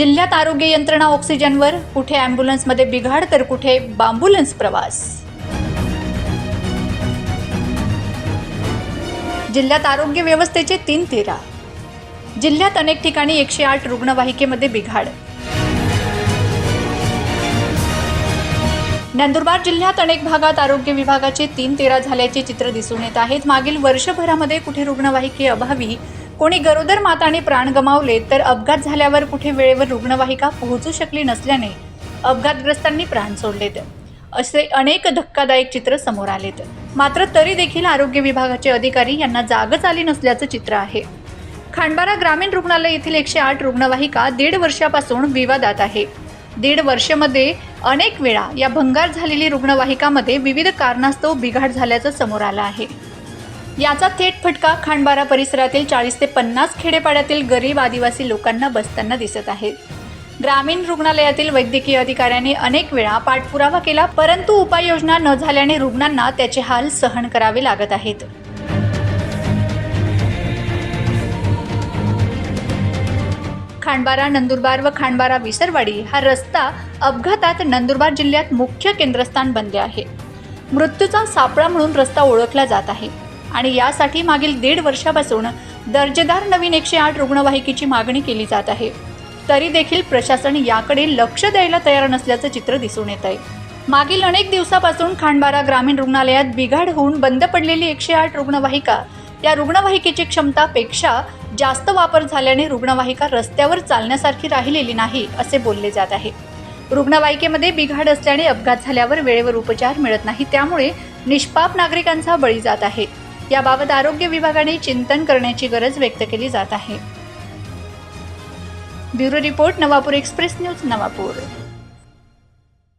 जिल्ह्यात आरोग्य यंत्रणा ऑक्सिजनवर कुठे ॲम्ब्युलन्समध्ये बिघाड तर कुठे बांबुलन्स प्रवास. जिल्ह्यात आरोग्य व्यवस्थेचे तीन तेरा. जिल्ह्यात अनेक ठिकाणी एकशे आठ रुग्णवाहिकेमध्ये बिघाड. नंदुरबार जिल्ह्यात अनेक भागात आरोग्य विभागाचे तीन तेरा झाल्याचे चित्र दिसून येत आहेत. मागील वर्षभरामध्ये कुठे रुग्णवाहिके अभावी कोणी गरोदर माताने प्राण गमावले तर अपघात झाल्यावर कुठे वेळेवर रुग्णवाहिका पोहोचू शकली नसल्याने अपघातग्रस्तांनी प्राण सोडलेत. असे अनेक धक्कादायक चित्र समोर आलेत. मात्र तरी देखील आरोग्य विभागाचे अधिकारी यांना जागच आली नसल्याचं चित्र आहे. खांडबारा ग्रामीण रुग्णालय येथील एकशे आठ रुग्णवाहिका दीड वर्षापासून विवादात आहे. दीड वर्षमध्ये अनेक वेळा या भंगार झालेली रुग्णवाहिकामध्ये विविध कारणास्तव बिघाड झाल्याचं समोर आलं आहे. याचा थेट फटका खांडबारा परिसरातील चाळीस ते पन्नास खेडेपाड्यातील गरीब आदिवासी लोकांना बसताना दिसत आहे. ग्रामीण रुग्णालयातील वैद्यकीय अधिकाऱ्यांनी अनेक वेळा पाठपुरावा केला परंतु उपाययोजना न झाल्याने रुग्णांना त्याचे हाल सहन करावे लागत आहेत. खांडबारा नंदुरबार व खांडबारा विसरवाडी हा रस्ता अपघातात नंदुरबार जिल्ह्यात मुख्य केंद्रस्थान बनले आहे. मृत्यूचा सापळा म्हणून रस्ता ओळखला जात आहे. आणि यासाठी मागील दीड वर्षापासून दर्जेदार नवीन एकशे आठ रुग्णवाहिकेची मागणी केली जात आहे. तरी देखील प्रशासन याकडे लक्ष द्यायला तयार नसल्याचं चित्र दिसून येत आहे. मागील अनेक दिवसापासून खांडबारा ग्रामीण रुग्णालयात बिघाड होऊन बंद पडलेली एकशे आठ रुग्णवाहिका या रुग्णवाहिकेची क्षमतापेक्षा जास्त वापर झाल्याने रुग्णवाहिका रस्त्यावर चालण्यासारखी राहिलेली नाही असे बोलले जात आहे. रुग्णवाहिकेमध्ये बिघाड असल्याने अपघात झाल्यावर वेळेवर उपचार मिळत नाही त्यामुळे निष्पाप नागरिकांचा बळी जात आहे. याबाबत आरोग्य विभागाने चिंतन करण्याची गरज व्यक्त केली जात आहे. Bureau report Navapur express news Navapur.